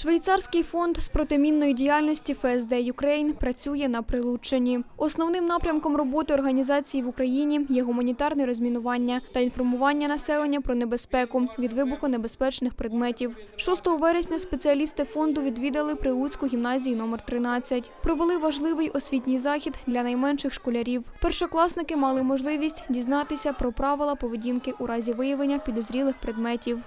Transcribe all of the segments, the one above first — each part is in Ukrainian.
Швейцарський фонд з протимінної діяльності ФСД Юкрейн працює на Прилуччині. Основним напрямком роботи організації в Україні є гуманітарне розмінування та інформування населення про небезпеку від вибухонебезпечних предметів. 6 вересня спеціалісти фонду відвідали Прилуцьку гімназію номер 13. Провели важливий освітній захід для найменших школярів. Першокласники мали можливість дізнатися про правила поведінки у разі виявлення підозрілих предметів.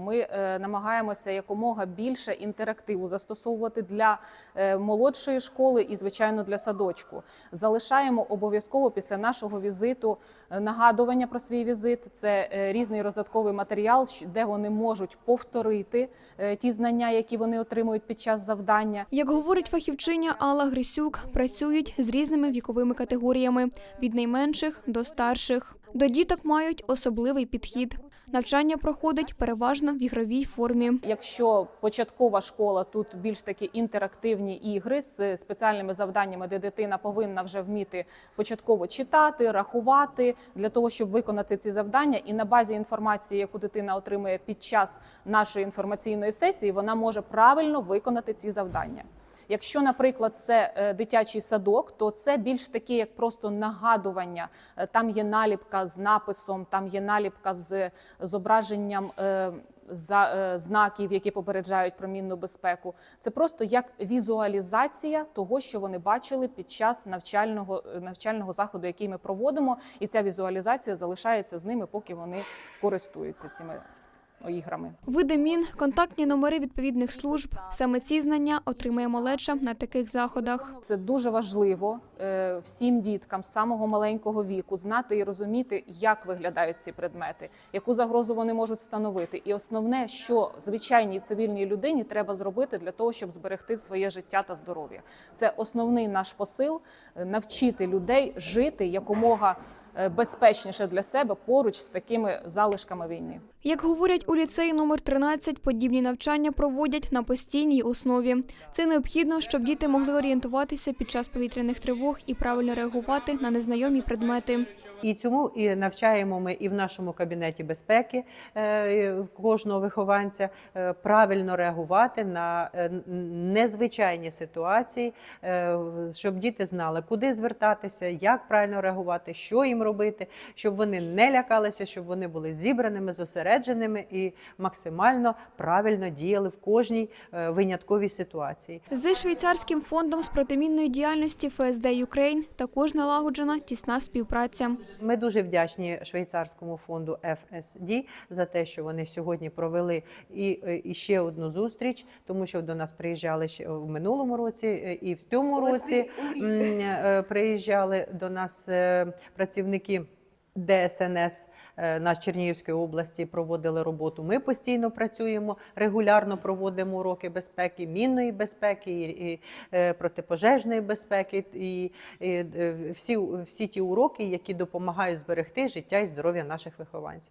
Ми е, намагаємося якомога більше інтерактиву застосовувати для е, молодшої школи і, звичайно, для садочку. Залишаємо обов'язково після нашого візиту е, нагадування про свій візит. Це різний роздатковий матеріал, де вони можуть повторити ті знання, які вони отримують під час завдання. Як говорить фахівчиня Алла Грисюк, працюють з різними віковими категоріями від найменших до старших. До діток мають особливий підхід. Навчання проходить переважно в ігровій формі. Якщо початкова школа тут більш такі інтерактивні ігри з спеціальними завданнями, де дитина повинна вже вміти початково читати, рахувати для того, щоб виконати ці завдання, і на базі інформації, яку дитина отримує під час нашої інформаційної сесії, вона може правильно виконати ці завдання. Якщо, наприклад, це е, дитячий садок, то це більш таке, як просто нагадування. Е, Там є наліпка з написом, там є наліпка з зображенням е, за знаків, які попереджають про мінну безпеку. Це просто як візуалізація того, що вони бачили під час навчального навчального заходу, який ми проводимо, і ця візуалізація залишається з ними, поки вони користуються цими іграми. Види мін, контактні номери відповідних служб. Саме ці знання отримує малеча на таких заходах. Це дуже важливо е, всім діткам з самого маленького віку знати і розуміти, як виглядають ці предмети, яку загрозу вони можуть становити. І основне, що звичайній цивільній людині треба зробити для того, щоб зберегти своє життя та здоров'я. Це основний наш посил е, навчити людей жити якомога безпечніше для себе поруч з такими залишками війни. Як говорять у ліцеї номер 13, подібні навчання проводять на постійній основі. Це необхідно, щоб діти могли орієнтуватися під час повітряних тривог і правильно реагувати на незнайомі предмети. І цьому і навчаємо ми і в нашому кабінеті безпеки е, кожного вихованця е, правильно реагувати на е, незвичайні ситуації, е, щоб діти знали, куди звертатися, як правильно реагувати, що їм робити, щоб вони не лякалися, щоб вони були зібраними, зосередженими і максимально правильно діяли в кожній е, винятковій ситуації. З швейцарським фондом з протимінної діяльності ФСД Юкрейн також налагоджена тісна співпраця. Ми дуже вдячні швейцарському фонду FSD за те, що вони сьогодні провели і, е, і ще одну зустріч, тому що до нас приїжджали ще в минулому році, е, і в цьому році приїжджали до нас е, працівники. ДСНС е, на Чернігівській області проводили роботу. Ми постійно працюємо, регулярно проводимо уроки безпеки, мінної безпеки і, е, протипожежної безпеки, і, і е, всі, всі ті уроки, які допомагають зберегти життя і здоров'я наших вихованців.